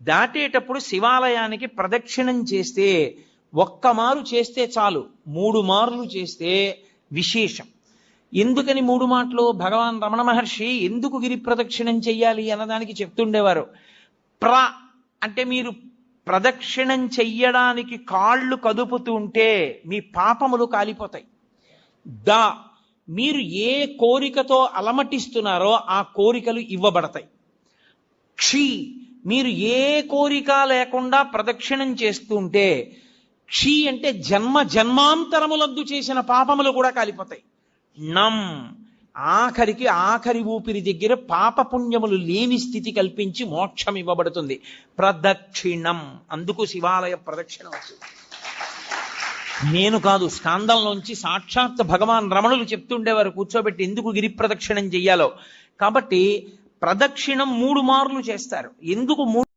దాటేటప్పుడు శివాలయానికి ప్రదక్షిణం చేస్తే ఒక్క మారు చేస్తే చాలు మూడు మార్లు చేస్తే విశేషం. ఎందుకని మూడు మాటలు? భగవాన్ రమణ మహర్షి ఎందుకు గిరి ప్రదక్షిణం చెయ్యాలి అన్నదానికి చెప్తుండేవారు. ప్ర అంటే మీరు ప్రదక్షిణం చెయ్యడానికి కాళ్ళు కదుపుతుంటే మీ పాపములు కాలిపోతాయి. ద మీరు ఏ కోరికతో అలమటిస్తున్నారో ఆ కోరికలు ఇవ్వబడతాయి. క్షి మీరు ఏ కోరిక లేకుండా ప్రదక్షిణం చేస్తుంటే క్షి అంటే జన్మ జన్మాంతరములందు చేసిన పాపములు కూడా కాలిపోతాయి. నం ఆఖరికి ఆఖరి ఊపిరి దగ్గర పాపపుణ్యములు లేని స్థితి కల్పించి మోక్షం ఇవ్వబడుతుంది. ప్రదక్షిణం అందుకు శివాలయ ప్రదక్షిణం నేను కాదు స్కాందంలోంచి సాక్షాత్ భగవాన్ రమణులు చెప్తుండేవారు కూర్చోబెట్టి ఎందుకు గిరి ప్రదక్షిణం చెయ్యాలో. కాబట్టి ప్రదక్షిణం మూడు మార్లు చేస్తారు. ఎందుకు మూడు